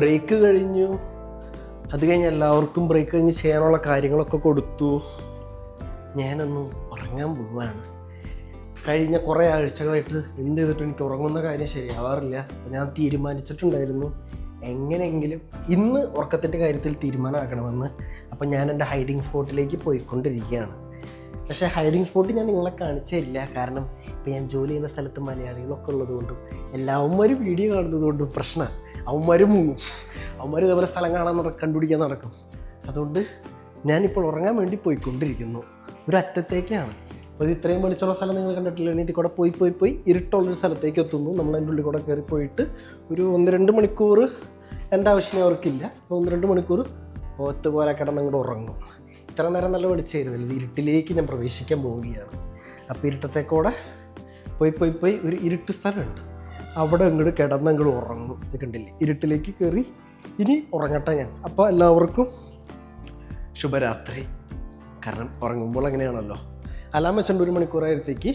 Break കഴിഞ്ഞു. അത് കഴിഞ്ഞ് എല്ലാവർക്കും ബ്രേക്ക് കഴിഞ്ഞ് ചെയ്യാനുള്ള കാര്യങ്ങളൊക്കെ കൊടുത്തു. ഞാനൊന്ന് ഉറങ്ങാൻ പോവാണ്. കഴിഞ്ഞ കുറേ ആഴ്ചകളായിട്ട് എന്ത് ചെയ്തിട്ടും എനിക്ക് ഉറങ്ങുന്ന കാര്യം ശരിയാവാറില്ല. ഞാൻ തീരുമാനിച്ചിട്ടുണ്ടായിരുന്നു എങ്ങനെയെങ്കിലും ഇന്ന് ഉറക്കത്തിന്റെ കാര്യത്തിൽ തീരുമാനമാക്കണമെന്ന്. അപ്പം ഞാൻ എന്റെ ഹൈഡിങ് സ്പോട്ടിലേക്ക് പോയിക്കൊണ്ടിരിക്കുകയാണ്. പക്ഷേ ഹൈഡിങ് സ്പോട്ട് ഞാൻ നിങ്ങളെ കാണിച്ചില്ല കാരണം ഇപ്പം ഞാൻ ജോലി ചെയ്യുന്ന സ്ഥലത്ത് മലയാളികളൊക്കെ ഉള്ളതുകൊണ്ടും എല്ലാവരും വീഡിയോ കാണുന്നതുകൊണ്ടും പ്രശ്നമാണ്. അവന്മാർ മുങ്ങും. അവന്മാർ ഇതേപോലെ സ്ഥലം കാണാൻ നട കണ്ടുപിടിക്കാൻ നടക്കും. അതുകൊണ്ട് ഞാനിപ്പോൾ ഉറങ്ങാൻ വേണ്ടി പോയിക്കൊണ്ടിരിക്കുന്നു. ഒരു അറ്റത്തേക്കാണ് അപ്പോൾ ഇത് ഇത്രയും വെളിച്ചുള്ള സ്ഥലം നിങ്ങൾ കണ്ടിട്ടില്ല? ഇതിൽ കൂടെ പോയി പോയി പോയി ഇരുട്ടുള്ളൊരു സ്ഥലത്തേക്ക് എത്തുന്നു. നമ്മൾ അതിന്റെ ഉള്ളിൽ കൂടെ കയറി പോയിട്ട് ഒരു ഒന്ന് രണ്ട് മണിക്കൂർ എന്റെ ആവശ്യം അവർക്കില്ല. അപ്പോൾ ഒന്ന് രണ്ട് മണിക്കൂർ പോത്ത് പോലെ കിടന്നങ്ങോട്ട് ഉറങ്ങും. ഇത്ര നേരം നല്ല വെളിച്ചായിരുന്നില്ല ഇത് ഇരുട്ടിലേക്ക് ഞാൻ പ്രവേശിക്കാൻ പോവുകയാണ്. അപ്പോൾ ഇരുട്ടത്തേക്കൂടെ പോയി പോയി പോയി ഒരു ഇരുട്ട് സ്ഥലമുണ്ട്. അവിടെ ഇങ്ങോട്ട് കിടന്ന് ഉറങ്ങും. കണ്ടില്ലേ? ഇരുട്ടിലേക്ക് കയറി ഇനി ഉറങ്ങട്ടെ ഞാൻ. അപ്പോൾ എല്ലാവർക്കും ശുഭരാത്രി. കാരണം ഉറങ്ങുമ്പോൾ അങ്ങനെയാണല്ലോ. അലാം വെച്ചുകൊണ്ട് ഒരു മണിക്കൂറായത്തേക്ക്